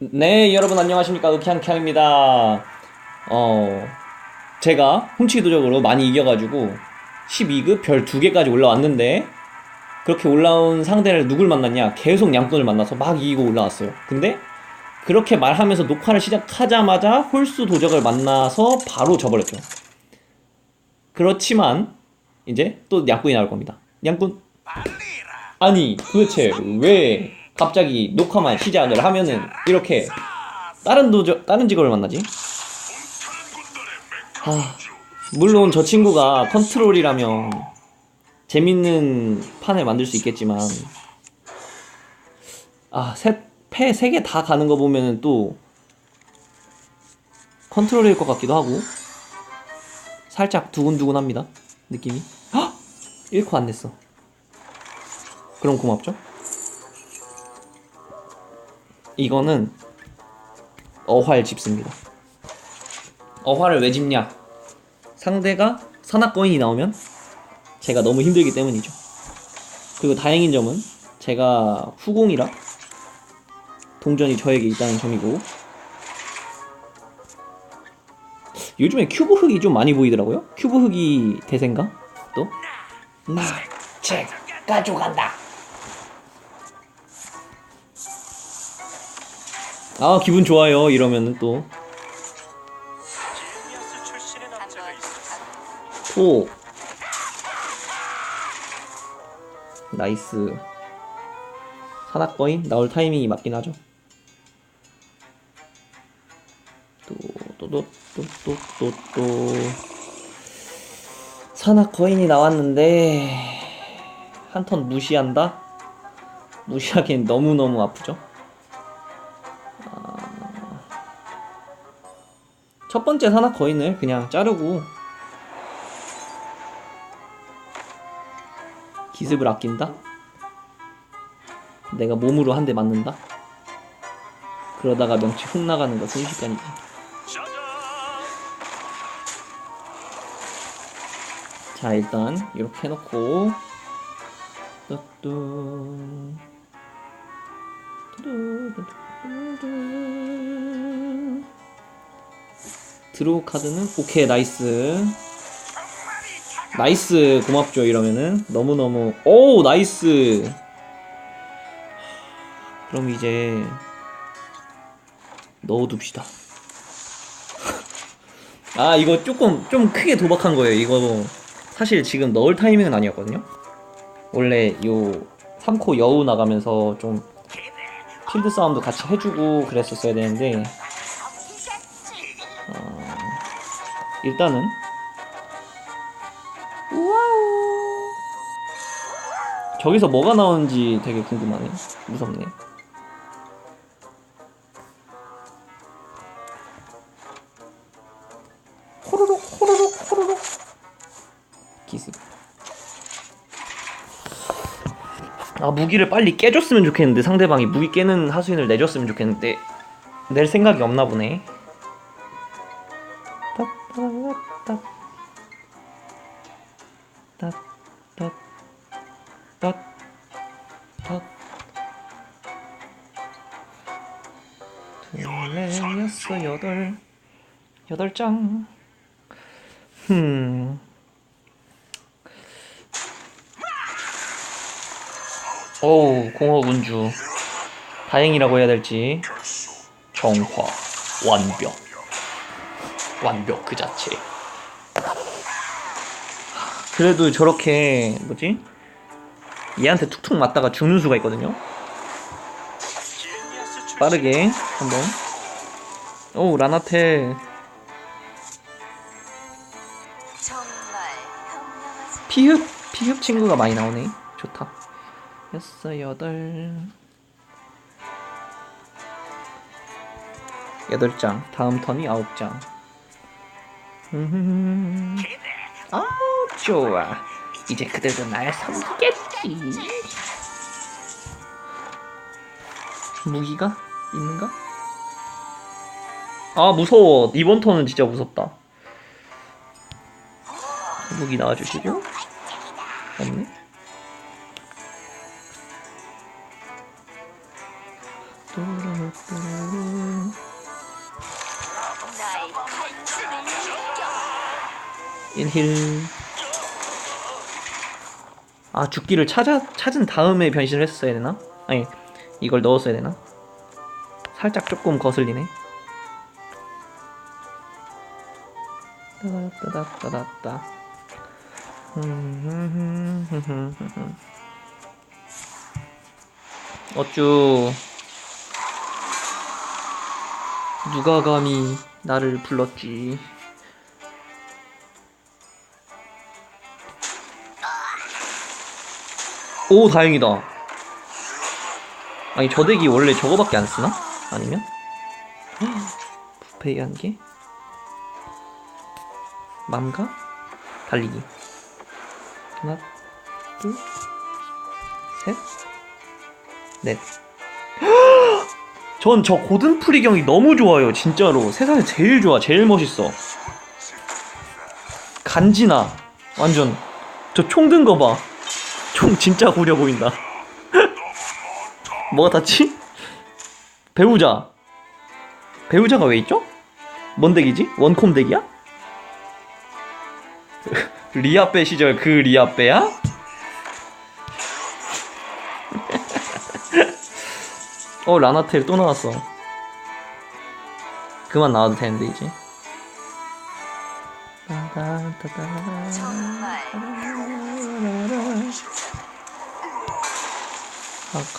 네, 여러분 안녕하십니까. 으키한캬입니다. 어, 제가 훔치기 도적으로 많이 이겨가지고 12급 별 2개까지 올라왔는데 그렇게 올라온 상대를 누굴 만났냐? 계속 양꾼을 만나서 막 이기고 올라왔어요. 근데 그렇게 말하면서 녹화를 시작하자마자 홀수 도적을 만나서 바로 져버렸죠. 그렇지만 이제 또 양꾼이 나올 겁니다. 양꾼 아니 도대체 왜 갑자기 녹화만 시작을 하면은 이렇게 다른 도저 다른 직업을 만나지? 아, 물론 저 친구가 컨트롤이라면 재밌는 판을 만들 수 있겠지만 아 패세 개 다 가는 거 보면은 또 컨트롤일 것 같기도 하고 살짝 두근두근합니다 느낌이 헉! 1코 안 냈어 그럼 고맙죠? 이거는 어활 집습니다. 어활을 왜 집냐? 상대가 산악거인이 나오면 제가 너무 힘들기 때문이죠. 그리고 다행인 점은 제가 후공이라 동전이 저에게 있다는 점이고 요즘에 큐브 흑이 좀 많이 보이더라고요. 큐브 흑이 대세인가? 또? 나 제가 가져간다. 아 기분 좋아요 이러면은 또. 오. 나이스. 산악거인 나올 타이밍이 맞긴 하죠. 또, 또, 또, 또, 또, 또, 또. 산악거인이 나왔는데, 한 턴 무시한다? 무시하기엔 너무너무 아프죠? 첫 번째 산악 거인을 그냥 자르고, 기습을 아낀다? 내가 몸으로 한 대 맞는다? 그러다가 명치 훅 나가는 거 순식간이지. 짜잔. 자, 일단, 이렇게 해놓고, 뚜뚜, 뚜뚜 뚜뚜뚜. 드로우 카드는, 오케이, 나이스. 나이스, 고맙죠, 이러면은. 너무너무, 오, 나이스! 그럼 이제, 넣어둡시다. 아 이거 조금 좀 크게 도박한 거예요 이거 사실 지금 넣을 타이밍은 아니었거든요 원래 요 3코 여우 나가면서 좀 필드 싸움도 같이 해주고 그랬었어야 되는데 어, 일단은. 저기서 뭐가 나오는지 되게 궁금하네. 무섭네. 호로록 호로록 호로록. 기습. 아 무기를 빨리 깨줬으면 좋겠는데 상대방이 무기 깨는 하수인을 내줬으면 좋겠는데 낼 생각이 없나 보네 여섯 여덟 여덟 장 흠. 오우, 공허 운주. 다행이라고 해야 될지. 정화, 완벽. 완벽 그 자체. 그래도 저렇게, 뭐지? 얘한테 툭툭 맞다가 죽는 수가 있거든요? 빠르게, 한번. 라나텔. 정말 현명하지. 피흡 피흡 친구가 많이 나오네. 좋다. 여섯 여덟 여덟 장. 다음 턴이 아홉 장. 음. 아 좋아. 이제 그들도 날 섬기겠지. 무기가 있는가? 아 무서워. 이번 턴은 진짜 무섭다. 무기 나와주시죠? 없네? 1힐 아 죽기를 찾아, 찾은 다음에 변신을 했어야 되나? 아니 이걸 넣었어야 되나? 살짝 조금 거슬리네. 따다따다따다따 어쭈. 누가 감히 나를 불렀지? 오 다행이다. 아니 저 덱이 원래 저거밖에 안 쓰나? 아니면? 부페이 한 개? 맘가? 달리기 하나 둘 셋 넷 전 저 고든 프리경이 너무 좋아요 진짜로 세상에 제일 좋아 제일 멋있어 간지나 완전 저 총 든 거 봐 총 진짜 구려 보인다 뭐가 닿지? 배우자 배우자가 왜 있죠? 뭔 덱이지? 원콤 덱이야? 리아빼 시절 그 리아빼야? 어 라나텔 또 나왔어 그만 나와도 되는데 이제 정말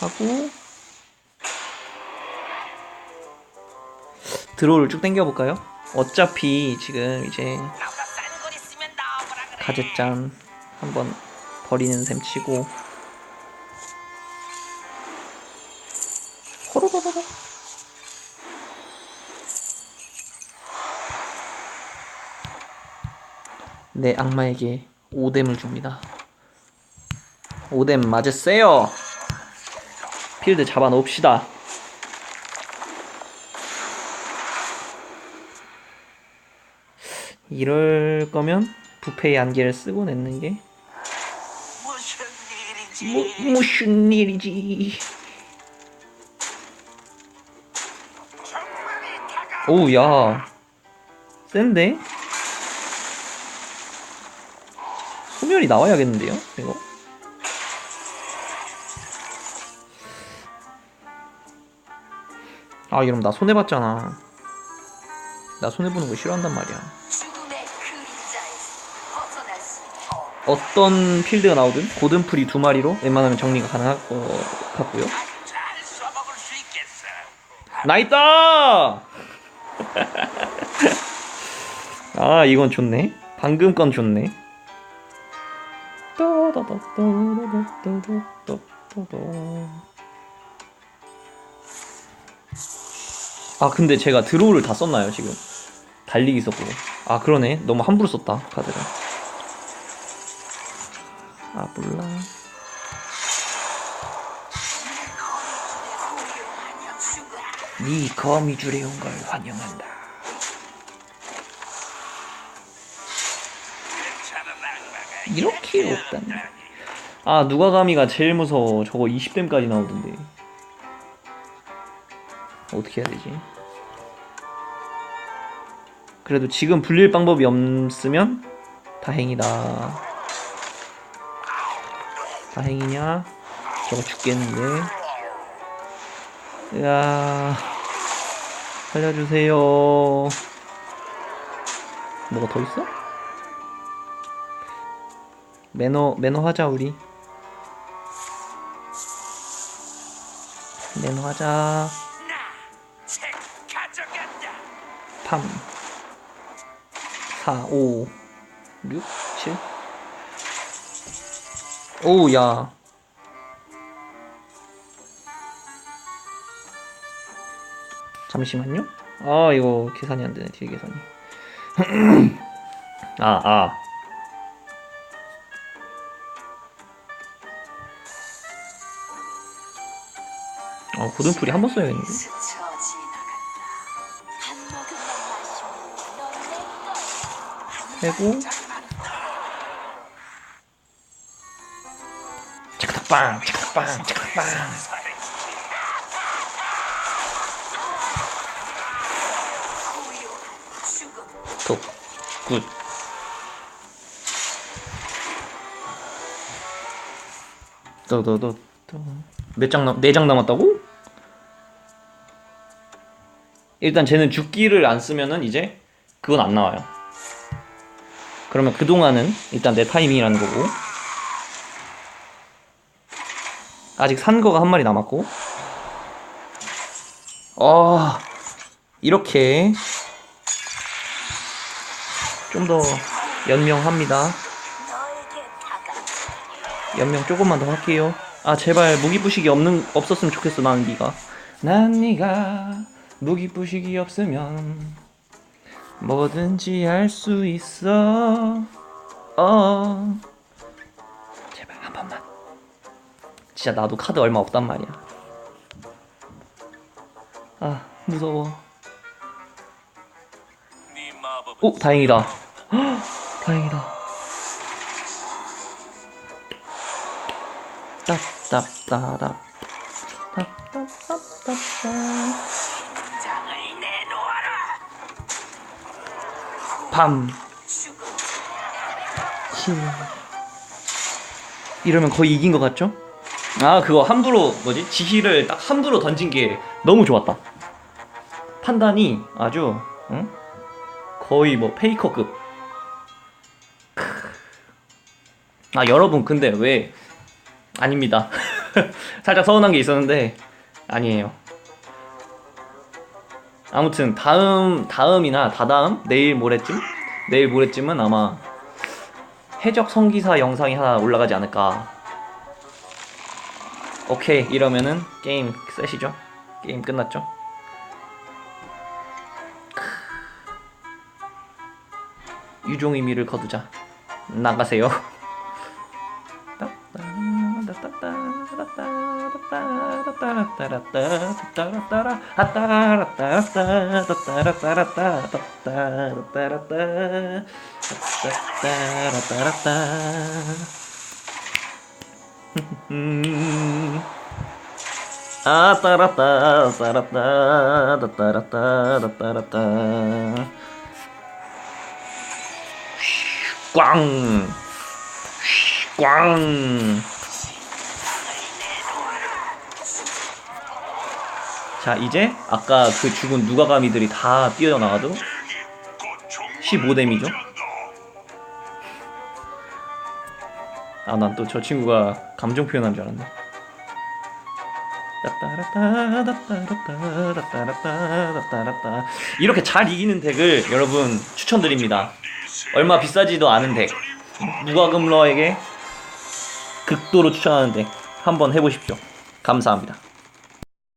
하고 드로우를 쭉 당겨볼까요? 어차피 지금 이제 가젯잔 한번 버리는 셈 치고. 호로로로로. 내 악마에게 오뎀을 줍니다. 오뎀 맞으세요. 필드 잡아놓읍시다 이럴 거면 부페의 안개를 쓰고 냈는 게 무슨 일이지? 뭐, 무슨 일이지? 오우 야. 센데? 소멸이 나와야겠는데요 이거? 아 이러면 나 손해봤잖아. 나 손해보는 거 싫어한단 말이야 죽음의 그림자에서 벗어날 수 없. 어떤 필드가 나오든 고든풀이 두 마리로 웬만하면 정리가 가능할 것 같고요. 나있다! 아 이건 좋네. 방금 건 좋네. 아 근데 제가 드로우를 다 썼나요 지금? 달리기 썼고. 아 그러네. 너무 함부로 썼다 카드를 아 몰라. 네 거미줄에 온 걸 환영한다. 이렇게 없다니 아 누가 감히가 제일 무서워. 저거 20댐까지 나오던데. 어떻게 해야 되지? 그래도 지금 불릴 방법이 없으면 다행이다 다행이냐? 저거 죽겠는데. 으아 살려주세요. 뭐가 더 있어? 매너 매너 하자 우리. 매너 하자. 3 4 5 6 7 오야. 잠시만요. 아 이거 계산이 안 되네 뒤에 계산이. 아 아. 어 고등풀이 한 번 써야겠는데? 해고 빵, 빵, 빵. 톡, 굿. 또또또몇장 남, 네장 남았다고? 일단 쟤는 죽기를 안 쓰면은 이제 그건 안 나와요. 그러면 그동안은 일단 내 타이밍이라는 거고. 아직 산 거가 한 마리 남았고. 어, 이렇게 좀 더 연명합니다. 연명 조금만 더 할게요. 아 제발 무기 부식이 없는 없었으면 좋겠어 나는 네가. 난 네가 무기 부식이 없으면 뭐든지 할 수 있어. 어. 진짜 나도 카드 얼마 없단 말이야. 아 무서워. 오 다행이다. 헉, 다행이다. 내놓아라. 밤. 신. 이러면 거의 이긴 것 같죠? 아 그거 함부로 뭐지 지희를 딱 함부로 던진 게 너무 좋았다. 판단이 아주 응? 거의 뭐 페이커급. 크. 아 여러분 근데 왜 아닙니다. 살짝 서운한 게 있었는데 아니에요. 아무튼 다음 다음이나 다다음 내일 모레쯤 내일 모레쯤은 아마 해적 성기사 영상이 하나 올라가지 않을까. 오케이 이러면은 게임 셋이죠. 게임 끝났죠. 크. 유종 의 미를 거두자. 나가세요. 아 따라따 따라따 따라따 따라따 꽝 꽝. 자 이제 아까 그 죽은 누가가미들이 다 뛰어나가도 15데미죠? 아 난 또 저 친구가 감정 표현한 줄 알았네. 이렇게 잘 이기는 덱을 여러분 추천드립니다. 얼마 비싸지도 않은 덱. 무과금러에게 극도로 추천하는 덱 한번 해보십시오. 감사합니다.